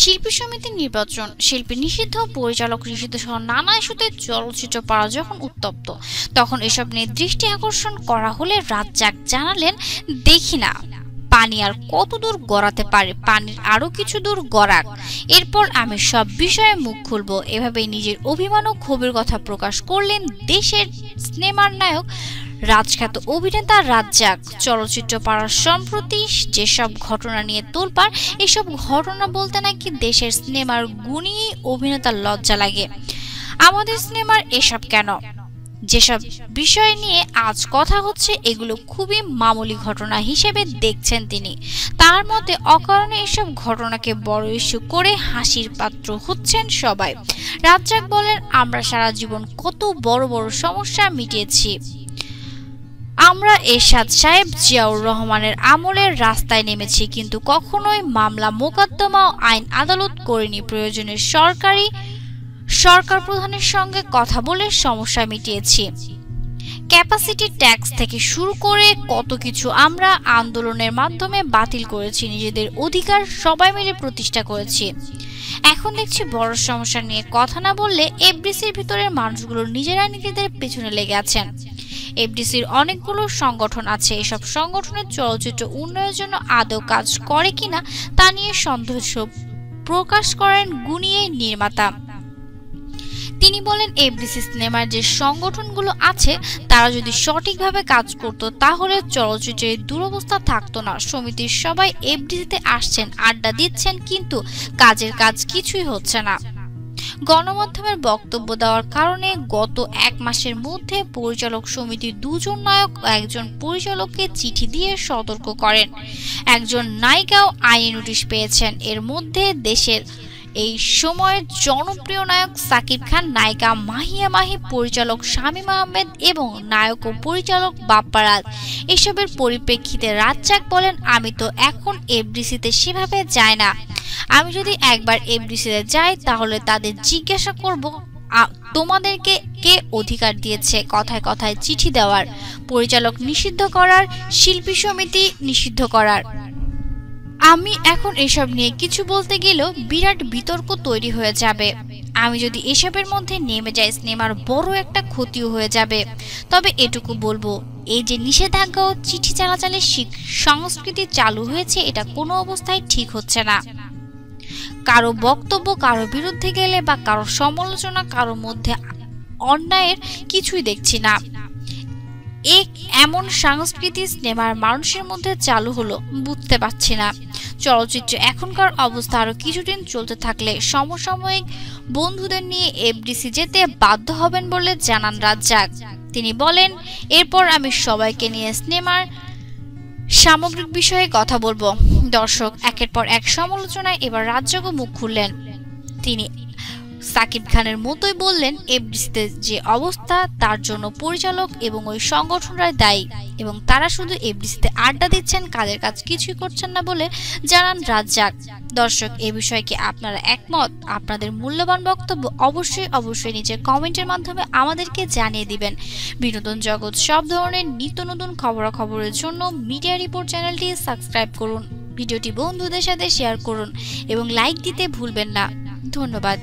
শিল্পী সমিতির নির্বাচন, শিল্পী নিষিদ্ধ, পরিচালক নিষিদ্ধ সহ নানা ইস্যুতে চলচ্চিত্র পাড়া যখন উত্তপ্ত। তখন এসব নিয়ে দৃষ্টি আকর্ষণ করা হলে রাজ্জাক জানালেন, দেখি না, পানি আর কত দূর গড়াতে পারে, পানির আরও কিছু দূর গড়াক। এরপর আমি সব বিষয়ে মুখ খুলব। এভাবেই নিজের অভিমান ও ক্ষোভের কথা প্রকাশ করলেন দেশের সিনেমার নায়ক রাজখ্যাত অভিনেতা রাজ্জাক চলচ্চিত্র পাড়ার সম্প্রতি যেসব ঘটনা নিয়ে তোলপাড়, এসব ঘটনা বলতে নাকি দেশের সিনেমার গুণী অভিনেতার লজ্জা লাগে। আমাদের সিনেমার এসব কেন? যেসব বিষয় নিয়ে আজ কথা হচ্ছে, এগুলো খুবই মামুলি ঘটনা হিসেবে দেখছেন তিনি। তার মতে, অকারণে এসব ঘটনাকে বড় ইস্যু করে হাসির পাত্র হচ্ছেন সবাই। রাজ্জাক বলেন, আমরা সারা জীবন কত বড় বড় সমস্যা মিটিয়েছি। আমরা এরশাদ সাহেব জিয়াউর রহমানের আমলের রাস্তায় নেমেছি, কিন্তু কখনোই মামলা মোকদ্দমা ও আইন আদালত করিনি। প্রয়োজনে সরকারি, সরকার প্রধানের সঙ্গে কথা বলে সমস্যা মিটিয়েছি। ক্যাপাসিটি ট্যাক্স থেকে শুরু করে কত কিছু আমরা আন্দোলনের মাধ্যমে বাতিল করেছি, নিজেদের অধিকার সবাই মিলে প্রতিষ্ঠা করেছি। এখন দেখছি বড় সমস্যা নিয়ে কথা না বললে এফডিসির ভিতরের মানুষগুলো নিজেরা নিজেদের পেছনে লেগে আছেন। এফডিসির অনেকগুলো সংগঠন আছে। এসব সংগঠনের চলচ্চিত্র উন্নয়নের জন্য আদৌ কাজ করে কিনা তা নিয়ে সন্দেহ প্রকাশ করেন গুনিয়ে নির্মাতা। তিনি বলেন, এফডিসি সিনেমার যে সংগঠনগুলো আছে, তারা যদি সঠিকভাবে কাজ করত, তাহলে চলচ্চিত্রের দুরবস্থা থাকতো না। সমিতির সবাই এফডিসিতে আসছেন, আড্ডা দিচ্ছেন, কিন্তু কাজের কাজ কিছুই হচ্ছে না। গণমাধ্যমের বক্তব্য দেওয়ার কারণে গত এক মাসের মধ্যে পরিচালক সমিতির দুজন নায়ক একজন পরিচালককে চিঠি দিয়ে সতর্ক করেন। একজন নায়িকাও আইনি নোটিশ পেয়েছেন। এর মধ্যে দেশের এই সময়ের জনপ্রিয় নায়ক সাকিব খান, নায়িকা মাহিয়া মাহি, পরিচালক শামীম আহমেদ এবং নায়ক ও পরিচালক বাপ্পারাজ এসবের পরিপ্রেক্ষিতে রাজ্জাক বলেন, আমি তো এখন এফডিসিতে সেভাবে যাই না। আমি যদি একবার এফডিসিতে যাই, তাহলে তাদের জিজ্ঞাসা করব তোমাদেরকে কে অধিকার দিয়েছে? কথায় কথায় চিঠি দেওয়ার, পরিচালক নিষিদ্ধ করার, শিল্পী সমিতি নিষিদ্ধ করার। আমি এখন এসব নিয়ে কিছু বলতে গেলেও বিরাট বিতর্ক তৈরি হয়ে যাবে। আমি যদি এসবের মধ্যে নেমে যাই সিনেমার বড় একটা ক্ষতিও হয়ে যাবে। তবে এটুকু বলব, এই যে নিষেধাজ্ঞা ও চিঠি চালাচালের সংস্কৃতি চালু হয়েছে, এটা কোনো অবস্থায় ঠিক হচ্ছে না। কারও বক্তব্য কারও বিরুদ্ধে গেলে বা কারও সমালোচনা কারও মধ্যে অন্যায়ের কিছুই দেখছি না। এক এমন সাংস্কৃতিক সিনেমার মানুষের মধ্যে চালু হলো বুঝতে পারছি না। চলচ্চিত্র এখনকার অবস্থা আরও কিছুদিন চলতে থাকলে সমসাময়িক বন্ধুদের নিয়ে এফডিসি যেতে বাধ্য হবেন বলে জানান রাজ্জাক। তিনি বলেন, এরপর আমি সবাইকে নিয়ে সিনেমার সামগ্রিক বিষয়ে কথা বলব। দর্শক একের পর এক সমালোচনায় এবার রাজযোগ মুখ খুললেন। তিনি সাকিব খানের মতোই বললেন এফডিসিতে যে অবস্থা, তার জন্য পরিচালক এবং ওই সংগঠনরাই দায়ী এবং তারা শুধু এফডিসিতে আড্ডা দিচ্ছেন কাজের কাজ কিছুই করছেন না বলে জানান রাজ্জাক। দর্শক, এ বিষয়ে কি আপনারা একমত? আপনাদের মূল্যবান বক্তব্য অবশ্যই অবশ্যই নিচে কমেন্টের মাধ্যমে আমাদেরকে জানিয়ে দিবেন। বিনোদন জগৎ সব ধরনের নিত্য নতুন খবরাখবরের জন্য মিডিয়া রিপোর্ট চ্যানেলটি সাবস্ক্রাইব করুন। ভিডিওটি বন্ধুদের সাথে শেয়ার করুন এবং লাইক দিতে ভুলবেন না। ধন্যবাদ।